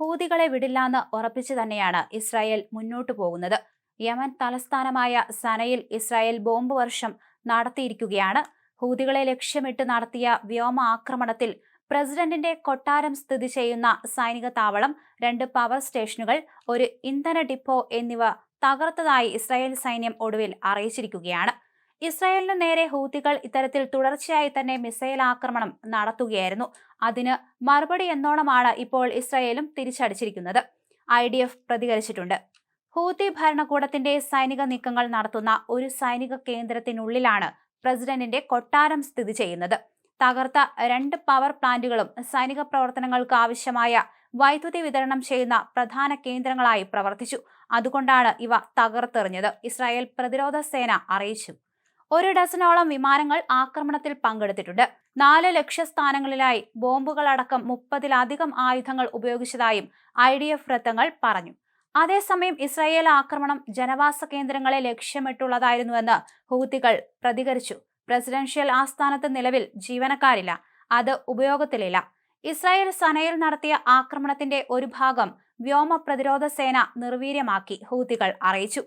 ഹൂതികളെ വിടില്ലാന്ന് ഉറപ്പിച്ചു തന്നെയാണ് ഇസ്രായേൽ മുന്നോട്ടു പോകുന്നത്. യമൻ തലസ്ഥാനമായ സനയിൽ ഇസ്രായേൽ ബോംബ് വർഷം നടത്തിയിരിക്കുകയാണ്. ഹൂതികളെ ലക്ഷ്യമിട്ട് നടത്തിയ വ്യോമ ആക്രമണത്തിൽ പ്രസിഡന്റിന്റെ കൊട്ടാരം സ്ഥിതി ചെയ്യുന്ന സൈനിക താവളം രണ്ട് പവർ സ്റ്റേഷനുകൾ ഒരു ഇന്ധന ഡിപ്പോ എന്നിവ തകർത്തതായി ഇസ്രായേൽ സൈന്യം ഒടുവിൽ അറിയിച്ചിരിക്കുകയാണ്. ഇസ്രായേലിനു നേരെ ഹൂത്തികൾ ഇത്തരത്തിൽ തുടർച്ചയായി തന്നെ മിസൈൽ ആക്രമണം നടത്തുകയായിരുന്നു. അതിന് മറുപടി എന്നോണമാണ് ഇപ്പോൾ ഇസ്രായേലും തിരിച്ചടിച്ചിരിക്കുന്നത്. ഐ ഡി എഫ് പ്രതികരിച്ചിട്ടുണ്ട്. ഹൂത്തി ഭരണകൂടത്തിന്റെ സൈനിക നീക്കങ്ങൾ നടത്തുന്ന ഒരു സൈനിക കേന്ദ്രത്തിനുള്ളിലാണ് പ്രസിഡന്റിന്റെ കൊട്ടാരം സ്ഥിതി ചെയ്യുന്നത്. തകർത്ത രണ്ട് പവർ പ്ലാന്റുകളും സൈനിക പ്രവർത്തനങ്ങൾക്ക് ആവശ്യമായ വൈദ്യുതി വിതരണം ചെയ്യുന്ന പ്രധാന കേന്ദ്രങ്ങളായി പ്രവർത്തിച്ചു. അതുകൊണ്ടാണ് ഇവ തകർത്തെറിഞ്ഞത് ഇസ്രായേൽ പ്രതിരോധ സേന അറിയിച്ചു. ഒരു ഡസനോളം വിമാനങ്ങൾ ആക്രമണത്തിൽ പങ്കെടുത്തിട്ടുണ്ട്. നാല് ലക്ഷ്യസ്ഥാനങ്ങളിലായി ബോംബുകളടക്കം മുപ്പതിലധികം ആയുധങ്ങൾ ഉപയോഗിച്ചതായും ഐ ഡി എഫ് വൃത്തങ്ങൾ പറഞ്ഞു. അതേസമയം ഇസ്രായേൽ ആക്രമണം ജനവാസ കേന്ദ്രങ്ങളെ ലക്ഷ്യമിട്ടുള്ളതായിരുന്നുവെന്ന് ഹൂത്തികൾ പ്രതികരിച്ചു. പ്രസിഡൻഷ്യൽ ആസ്ഥാനത്ത് നിലവിൽ ജീവനക്കാരില്ല. അത് ഉപയോഗത്തിലില്ല. ഇസ്രായേൽ സനയിൽ നടത്തിയ ആക്രമണത്തിന്റെ ഒരു ഭാഗം വ്യോമ പ്രതിരോധ സേന നിർവീര്യമാക്കി ഹൂത്തികൾ അറിയിച്ചു.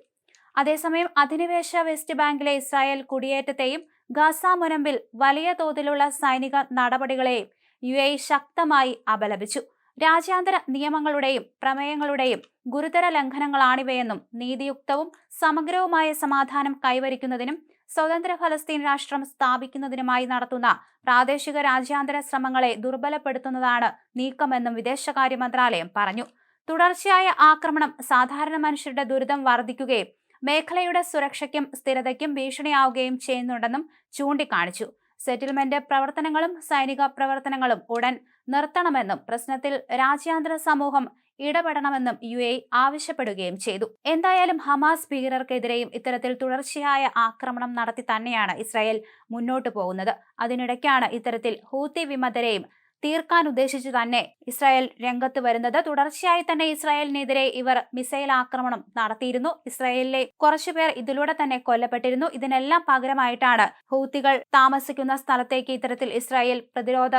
അതേസമയം അധിനിവേശ വെസ്റ്റ് ബാങ്കിലെ ഇസ്രായേൽ കുടിയേറ്റത്തെയും ഗാസ മുനമ്പിൽ വലിയ തോതിലുള്ള സൈനിക നടപടികളെയും യു എ ശക്തമായി അപലപിച്ചു. രാജ്യാന്തര നിയമങ്ങളുടെയും പ്രമേയങ്ങളുടെയും ഗുരുതര ലംഘനങ്ങളാണിവയെന്നും നീതിയുക്തവും സമഗ്രവുമായ സമാധാനം കൈവരിക്കുന്നതിനും സ്വതന്ത്ര ഫലസ്തീൻ രാഷ്ട്രം സ്ഥാപിക്കുന്നതിനുമായി നടത്തുന്ന പ്രാദേശിക രാജ്യാന്തര ശ്രമങ്ങളെ ദുർബലപ്പെടുത്തുന്നതാണ് നീക്കമെന്നും വിദേശകാര്യ മന്ത്രാലയം പറഞ്ഞു. തുടർച്ചയായ ആക്രമണം സാധാരണ മനുഷ്യരുടെ ദുരിതം വർദ്ധിക്കുകയും മേഖലയുടെ സുരക്ഷയ്ക്കും സ്ഥിരതയ്ക്കും ഭീഷണിയാവുകയും ചെയ്യുന്നുണ്ടെന്നും ചൂണ്ടിക്കാണിച്ചു. സെറ്റിൽമെന്റ് പ്രവർത്തനങ്ങളും സൈനിക പ്രവർത്തനങ്ങളും ഉടൻ നിർത്തണമെന്നും പ്രശ്നത്തിൽ രാജ്യാന്തര സമൂഹം ഇടപെടണമെന്നും യു എ ആവശ്യപ്പെടുകയും ചെയ്തു. എന്തായാലും ഹമാസ് ഭീകരർക്കെതിരെയും ഇത്തരത്തിൽ തുടർച്ചയായ ആക്രമണം നടത്തി തന്നെയാണ് ഇസ്രായേൽ മുന്നോട്ടു പോകുന്നത്. അതിനിടയ്ക്കാണ് ഇത്തരത്തിൽ ഹൂത്തി വിമതരെയും തീർക്കാൻ ഉദ്ദേശിച്ചു തന്നെ ഇസ്രായേൽ രംഗത്ത് വരുന്നത്. തുടർച്ചയായി തന്നെ ഇസ്രായേലിനെതിരെ ഇവർ മിസൈൽ ആക്രമണം നടത്തിയിരുന്നു. ഇസ്രായേലിലെ കുറച്ചുപേർ ഇതിലൂടെ തന്നെ കൊല്ലപ്പെട്ടിരുന്നു. ഇതിനെല്ലാം പകരമായിട്ടാണ് ഹൂത്തികൾ താമസിക്കുന്ന സ്ഥലത്തേക്ക് ഇത്തരത്തിൽ ഇസ്രായേൽ പ്രതിരോധ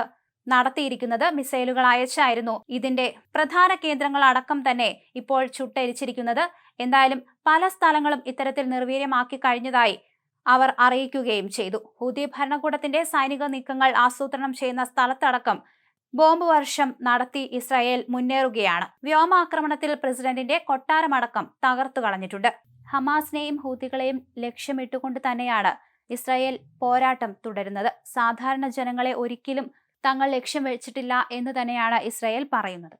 നടത്തിയിരിക്കുന്നത്. മിസൈലുകൾ അയച്ചായിരുന്നു. ഇതിന്റെ പ്രധാന കേന്ദ്രങ്ങൾ അടക്കം തന്നെ ഇപ്പോൾ ചുട്ടരിച്ചിരിക്കുന്നത്. എന്തായാലും പല സ്ഥലങ്ങളും ഇത്തരത്തിൽ നിർവീര്യമാക്കി കഴിഞ്ഞതായി അവർ അറിയിക്കുകയും ചെയ്തു. ഹൂതി ഭരണകൂടത്തിന്റെ സൈനിക നീക്കങ്ങൾ ആസൂത്രണം ചെയ്യുന്ന സ്ഥലത്തടക്കം ബോംബ് വർഷം നടത്തി ഇസ്രായേൽ മുന്നേറുകയാണ്. വ്യോമാക്രമണത്തിൽ പ്രസിഡന്റിന്റെ കൊട്ടാരമടക്കം തകർത്തു കളഞ്ഞിട്ടുണ്ട്. ഹമാസിനെയും ഹൂതികളെയും ലക്ഷ്യമിട്ടുകൊണ്ട് തന്നെയാണ് ഇസ്രായേൽ പോരാട്ടം തുടരുന്നത്. സാധാരണ ജനങ്ങളെ ഒരിക്കലും തങ്ങൾ ലക്ഷ്യം വെച്ചിട്ടില്ല എന്ന് തന്നെയാണ് ഇസ്രായേൽ പറയുന്നത്.